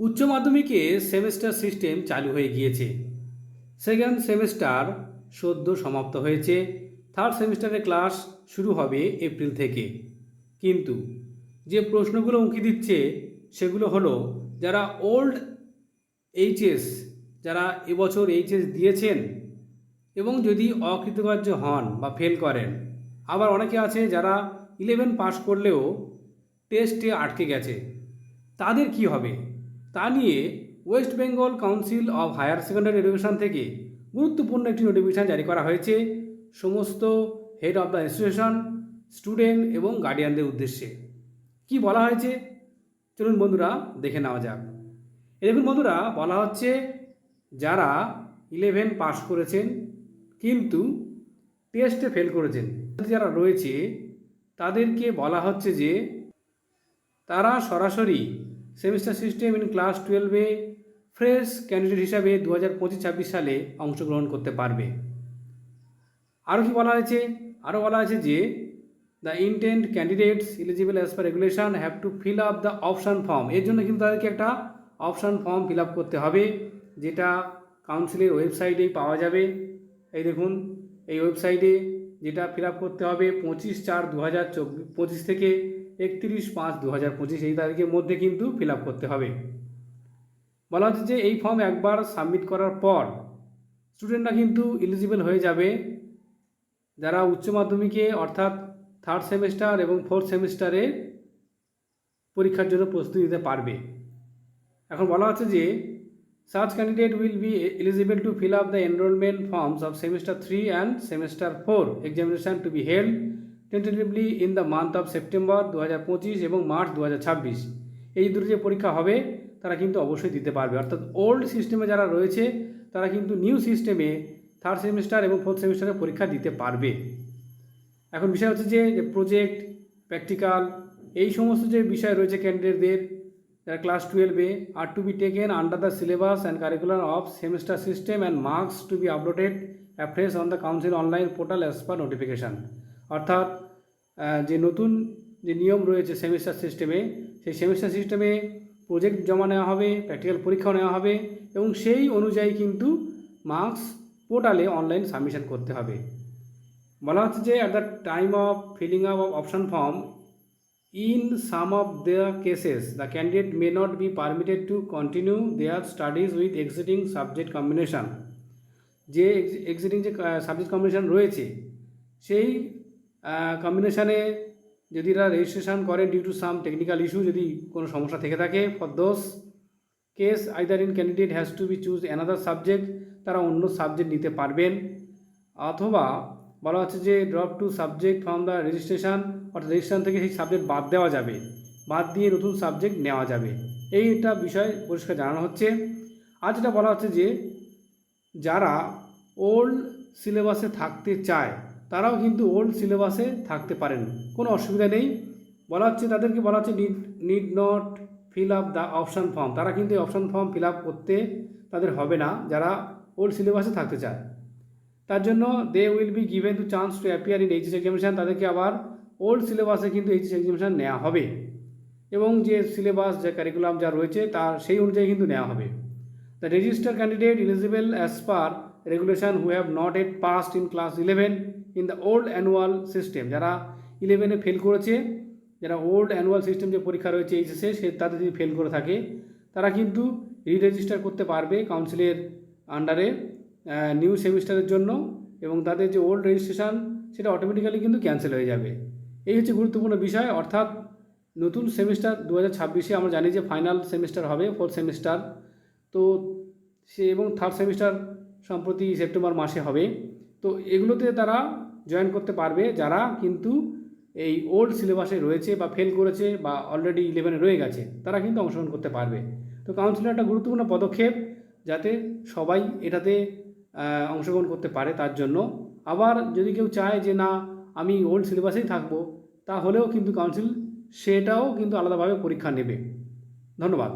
উচ্চ মাধ্যমিকে semester system চালু হয়ে গিয়েছে। সেকেন্ড সেমেস্টার সদ্য সমাপ্ত হয়েছে। থার্ড সেমিস্টারের ক্লাস শুরু হবে এপ্রিল থেকে। কিন্তু যে প্রশ্নগুলো উঁকি দিচ্ছে সেগুলো হলো, যারা ওল্ড এইচএস, যারা এবছর এইচএস দিয়েছেন এবং যদি অকৃতকার্য হন বা ফেল করেন, আবার অনেকে আছে যারা ইলেভেন পাশ করলেও টেস্টে আটকে গেছে, তাদের কি হবে? তা নিয়ে West Bengal council of higher secondary education থেকে গুরুত্বপূর্ণ একটি নোটিফিকেশন জারি করা হয়েছে। সমস্ত head of the institution student এবং গার্ডিয়ানদের উদ্দেশ্যে। কি বলা হয়েছে? চলুন বন্ধুরা দেখে নেওয়া যাক। দেখুন বন্ধুরা, বলা হচ্ছে যারা ইলেভেন পাস করেছেন কিন্তু টেস্টে ফেল করেছেন যারা রয়েছে, তাদেরকে বলা হচ্ছে যে তারা সরাসরি সেমিস্টার সিস্টেম ইন ক্লাস টুয়েলভে ফ্রেশ ক্যান্ডিডেট হিসাবে দু হাজার পঁচিশ ছাব্বিশ সালে অংশগ্রহণ করতে পারবে। আরও কি বলা হয়েছে? আরও বলা হয়েছে যে the intent candidates eligible as per regulation have to fill up the option form এর জন্য কিন্তু তাদেরকে একটা অপশান ফর্ম ফিল আপ করতে হবে, যেটা কাউন্সিলের ওয়েবসাইটেই পাওয়া যাবে। এই দেখুন, এই ওয়েবসাইটে যেটা ফিল আপ করতে হবে পঁচিশ চার দু হাজার চব্বিশ, পঁচিশ থেকে একত্রিশ পাঁচ দু হাজার পঁচিশ এই তারিখের মধ্যে কিন্তু ফিল আপ করতে হবে। বলা হচ্ছে যে এই ফর্ম একবার সাবমিট করার পর স্টুডেন্টরা কিন্তু এলিজিবল হয়ে যাবে। যারা উচ্চ মাধ্যমিকে অর্থাৎ থার্ড সেমিস্টার এবং ফোর্থ সেমিস্টারে পরীক্ষার জন্য প্রস্তুতি নিতে পারবে। এখন বলা হচ্ছে যে search candidate will be eligible to fill up the enrollment forms of semester 3 and semester 4 examination to be held tentatively in the month of September 2025 এবং মার্চ 2026 এই দুটো যে পরীক্ষা হবে, তারা কিন্তু অবশ্যই দিতে পারবে। অর্থাৎ ওল্ড সিস্টেমে যারা রয়েছে, তারা কিন্তু নিউ সিস্টেমে থার্ড সেমিস্টার এবং ফোর্থ সেমিস্টারে পরীক্ষা দিতে পারবে। এখন বিষয় হচ্ছে যে প্রজেক্ট প্র্যাকটিক্যাল এই সমস্ত যে বিষয় রয়েছে ক্যান্ডিডেটদের যারা ক্লাস টুয়েলভে আর to be taken under the syllabus and curricular of semester system and marks to be uploaded afresh on the council online portal as per notification অর্থাৎ যে নতুন যে নিয়ম রয়েছে সেমিস্টার সিস্টেমে, সেই সেমিস্টার সিস্টেমে প্রজেক্ট জমা নেওয়া হবে, প্র্যাকটিক্যাল পরীক্ষাও নেওয়া হবে এবং সেই অনুযায়ী কিন্তু মার্কস পোর্টালে অনলাইন সাবমিশন করতে হবে। বলা হচ্ছে যে at the time of filling up of option form in some of their cases the candidate may not be permitted to continue their studies with existing subject combination যে existing যে subject combination রয়েছে, সেই কম্বিনেশানে যদি এরা registration করে due to some technical issue যদি কোনো সমস্যা থেকে থাকে for those case either in candidate has to be choose another subject তারা অন্য সাবজেক্ট নিতে পারবেন। অথবা বলা হচ্ছে যে drop to subject from the registration অর্থাৎ রেজিস্ট্রেশন থেকে সেই সাবজেক্ট বাদ দেওয়া যাবে, বাদ দিয়ে নতুন সাবজেক্ট নেওয়া যাবে। এইটা বিষয় পরিষ্কার জানানো হচ্ছে। আর যেটা বলা হচ্ছে যে যারা ওল্ড সিলেবাসে থাকতে চায় তারাও কিন্তু ওল্ড সিলেবাসে থাকতে পারেন। কোনো অসুবিধা নেই। বলা হচ্ছে তাদেরকে বলা হচ্ছে need need not fill up the option form তারা কিন্তু এই অপশান ফর্ম ফিল আপ করতে তাদের হবে না, যারা ওল্ড সিলেবাসে থাকতে চায়। তার জন্য they will be given to chance to appear in HS examination তাদেরকে আবার ওল্ড সিলেবাসে কিন্তু এইচএস এক্সামিনেশান নেওয়া হবে। এবং যে সিলেবাস যে কারিকুলাম যা রয়েছে, তার সেই অনুযায়ী কিন্তু নেওয়া হবে। The register candidate eligible as per regulation who have not yet passed in class eleven in the old annual system যারা ইলেভেনে ফেল করেছে, যারা ওল্ড অ্যানুয়াল সিস্টেম যে পরীক্ষা রয়েছে এইচএসে, সে তাদের যদি ফেল করে থাকে, তারা কিন্তু রিরেজিস্টার করতে পারবে কাউন্সিলের আন্ডারে নিউ সেমিস্টারের জন্য এবং তাদের যে ওল্ড রেজিস্ট্রেশন সেটা অটোমেটিক্যালি কিন্তু ক্যান্সেল হয়ে যাবে। এই হচ্ছে গুরুত্বপূর্ণ বিষয়। অর্থাৎ নতুন সেমিস্টার দু হাজার ছাব্বিশে আমরা জানি যে ফাইনাল সেমিস্টার হবে ফোর্থ সেমিস্টার তো সে এবং থার্ড সেমিস্টার সম্প্রতি সেপ্টেম্বর মাসে হবে। তো এগুলোতে তারা জয়েন করতে পারবে, যারা কিন্তু এই ওল্ড সিলেবাসে রয়েছে বা ফেল করেছে বা অলরেডি ইলেভেনে রয়ে গেছে, তারা কিন্তু অংশগ্রহণ করতে পারবে। তো কাউন্সিলের একটা গুরুত্বপূর্ণ পদক্ষেপ যাতে সবাই এটাতে অংশগ্রহণ করতে পারে তার জন্য। আবার যদি কেউ চায় যে না, আমি ওল্ড সিলেবাসেই থাকব, তাহলেও কিন্তু কাউন্সিল সেটাও কিন্তু আলাদাভাবে পরীক্ষা নেবে। ধন্যবাদ।